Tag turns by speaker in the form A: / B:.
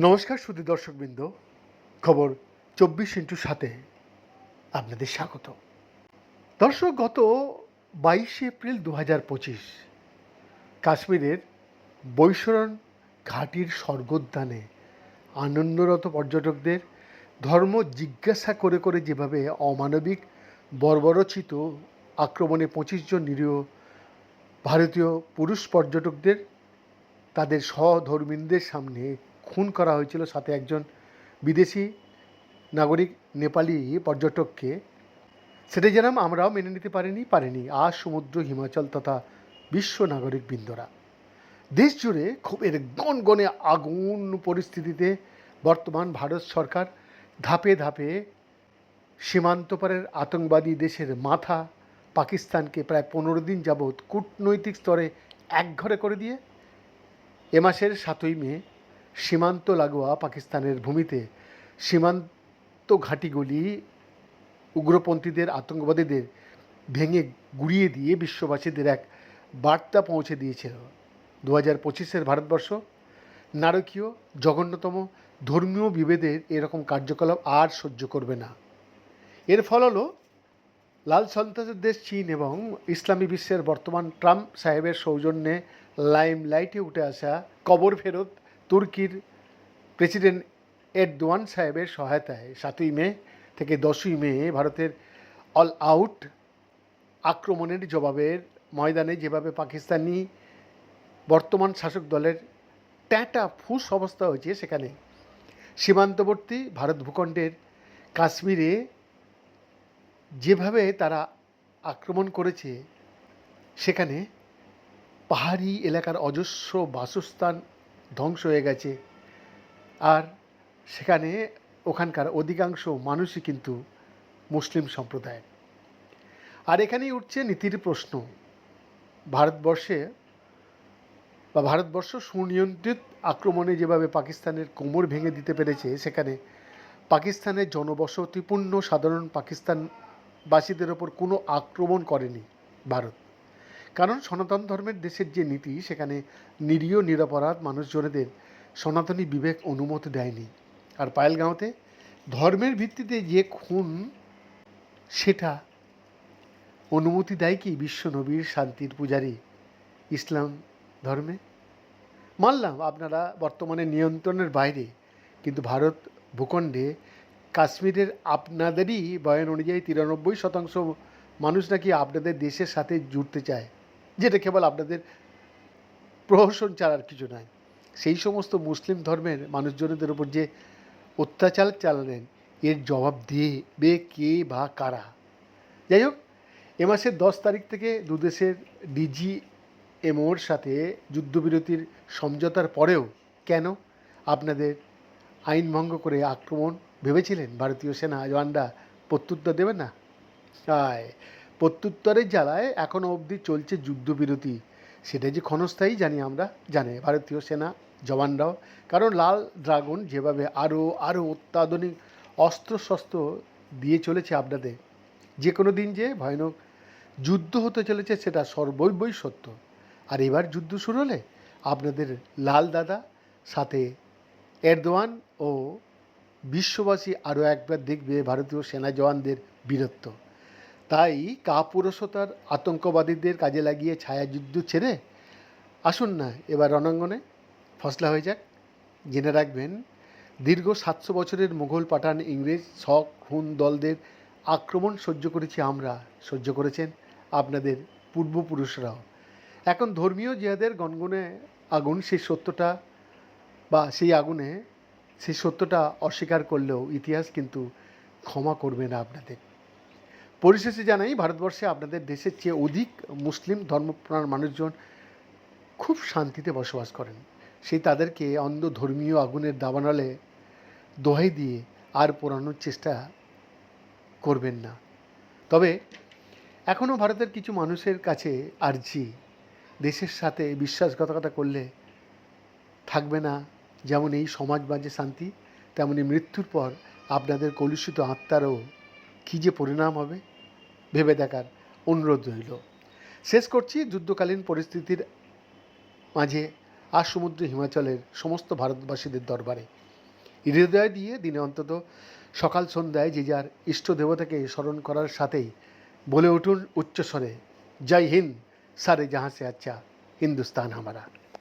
A: নমস্কার সুদী দর্শকবৃন্দ। খবর চব্বিশ ইন্টু সাথে আপনাদের স্বাগত। দর্শক, গত বাইশে এপ্রিল দু হাজার পঁচিশ কাশ্মীরের বৈশরণ ঘাটির স্বর্গোদ্যানে আনন্দরত পর্যটকদের ধর্ম জিজ্ঞাসা করে করে যেভাবে অমানবিক, বর্বরচিত আক্রমণে পঁচিশ জন নিরীহ ভারতীয় পুরুষ পর্যটকদের, তাদের সহধর্মিণীদের সামনে খুন করা হয়েছিল সাথে একজন বিদেশি নাগরিক নেপালি পর্যটককে। সেটা যেরকম আমরাও মেনে নিতে পারিনি পারিনি। আর সমুদ্র, হিমাচল তথা বিশ্ব নাগরিক বৃন্দরা দেশ জুড়ে ক্ষোভের গনগনে আগুন পরিস্থিতিতে বর্তমান ভারত সরকার ধাপে ধাপে সীমান্তপারের আতঙ্কবাদী দেশের মাথা পাকিস্তানকে প্রায় পনেরো দিন যাবৎ কূটনৈতিক স্তরে একঘরে করে দিয়ে এ মাসের সাতই মে সীমান্ত লাগোয়া পাকিস্তানের ভূমিতে সীমান্ত ঘাঁটিগুলি উগ্রপন্থীদের, আতঙ্কবাদীদের ভেঙে গুড়িয়ে দিয়ে বিশ্ববাসীদের এক বার্তা পৌঁছে দিয়েছিল। দু হাজার পঁচিশের ভারতবর্ষ, নারকীয়, জঘন্যতম, ধর্মীয় বিভেদের এরকম কার্যকলাপ আর সহ্য করবে না। এর ফল হলো, লাল সন্ত্রাসের দেশ চীন এবং ইসলামী বিশ্বের বর্তমান ট্রাম্প সাহেবের সৌজন্যে লাইম লাইটে উঠে আসা কবর ফেরত তুর্কির প্রেসিডেন্ট এরদোয়ান সাহেবের সহায়তায় সাতই মে থেকে দশই মে ভারতের অল আউট আক্রমণের জবাবের ময়দানে যেভাবে পাকিস্তানি বর্তমান শাসক দলের ট্যাটা ফুস অবস্থা হয়েছে, সেখানে সীমান্তবর্তী ভারত ভূখণ্ডের কাশ্মীরে যেভাবে তারা আক্রমণ করেছে, সেখানে পাহাড়ি এলাকার অজস্র বাসস্থান ধ্বংস হয়ে গেছে। আর সেখানে ওখানকার অধিকাংশ মানুষই কিন্তু মুসলিম সম্প্রদায়ের। আর এখানেই উঠছে নীতির প্রশ্ন। ভারতবর্ষে বা ভারতবর্ষ সুনিয়ন্ত্রিত আক্রমণে যেভাবে পাকিস্তানের কোমর ভেঙে দিতে পেরেছে, সেখানে পাকিস্তানের জনবসতিপূর্ণ সাধারণ পাকিস্তানবাসীদের ওপর কোনো আক্রমণ করেনি ভারত। কারণ সনাতন ধর্মের দেশের যে নীতি, সেখানে নিরীহ, নিরপরাধ মানুষজনেদের সনাতনী বিবেক অনুমতি দেয়নি। আর পায়েলগাঁওতে ধর্মের ভিত্তিতে যে খুন, সেটা অনুমতি দেয় কি বিশ্ব নবীর শান্তির পূজারী ইসলাম ধর্মে? মানলাম আপনারা বর্তমানে নিয়ন্ত্রণের বাইরে, কিন্তু ভারত ভূখণ্ডে কাশ্মীরের আপনাদেরই বয়ান অনুযায়ী তিরানব্বই শতাংশ মানুষ নাকি আপনাদের দেশের সাথে জুড়তে চায়। যেটা কেবল আপনাদের প্রহসন ছাড়ার কিছু নয়। সেই সমস্ত মুসলিম ধর্মের মানুষজনদের উপর যে অত্যাচার চালালেন, এর জবাব দিয়ে বে কে বা কারা? যাই হোক, এ মাসের দশ তারিখ থেকে দুদেশের ডিজি এমওর সাথে যুদ্ধবিরতির সমঝোতার পরেও কেন আপনাদের আইন ভঙ্গ করে আক্রমণ ভেবেছিলেন? ভারতীয় সেনা জওয়ানরা প্রত্যুত্তর দেবে না? আয় প্রত্যুত্তরের জ্বালায় এখনও অবধি চলছে যুদ্ধবিরতি। সেটা যে ক্ষণস্থায়ী জানি আমরা, জানে ভারতীয় সেনা, জওয়ানরাও। কারণ লাল ড্রাগন যেভাবে আরও আরও অত্যাধুনিক অস্ত্রশস্ত্র দিয়ে চলেছে আপনাদের যে কোনো দিন যে ভয়ানক যুদ্ধ হতে চলেছে সেটা সর্বৈবই সত্য। আর এবার যুদ্ধ শুরু হলে আপনাদের লাল দাদা, সাথে এরদোয়ান ও বিশ্ববাসী আরও একবার দেখবে ভারতীয় সেনা জওয়ানদের বীরত্ব। তাই কাপুরুষতার আতঙ্কবাদীদের কাজে লাগিয়ে ছায়াযুদ্ধ ছেড়ে আসুন না এবার রণাঙ্গনে। ফসলা হয়ে যাক। জেনে রাখবেন, দীর্ঘ সাতশো বছরের মুঘল পাঠান ইংরেজ শক খুন দলদের আক্রমণ সহ্য করেছি আমরা। সহ্য করেছেন আপনাদের পূর্বপুরুষরাও। এখন ধর্মীয় জিহাদের গনগনে আগুন সেই সত্যটা বা সেই আগুনে সেই সত্যটা অস্বীকার করলেও ইতিহাস কিন্তু ক্ষমা করবে না আপনাদের। পরিশেষে জানাই, ভারতবর্ষে আপনাদের দেশের চেয়ে অধিক মুসলিম ধর্মপ্রাণ মানুষজন খুব শান্তিতে বসবাস করেন। সেই তাদেরকে অন্ধ ধর্মীয় আগুনের দাবানলে দোহাই দিয়ে আর পোড়ানোর চেষ্টা করবেন না। তবে এখনও ভারতের কিছু মানুষের কাছে আর্জি, দেশের সাথে বিশ্বাসঘাতকতা করলে থাকবে না। যেমন এই সমাজ বাজে শান্তি, তেমনি মৃত্যুর পর আপনাদের কলুষিত আত্মারও কী যে পরিণাম হবে? ভেবে দেখার অনুরোধ রইল। শেষ করছি যুদ্ধকালীন পরিস্থিতির মাঝে আর সমুদ্র হিমাচলের সমস্ত ভারতবাসীদের দরবারে। হৃদয় দিয়ে দিনে অন্তত সকাল সন্ধ্যায় যে যার ইষ্ট দেবতাকে স্মরণ করার সাথেই বলে উঠুন উচ্চস্বরে, জয় হিন্দ, সারে জাহাঁ সে আচ্ছা হিন্দুস্তান হামারা।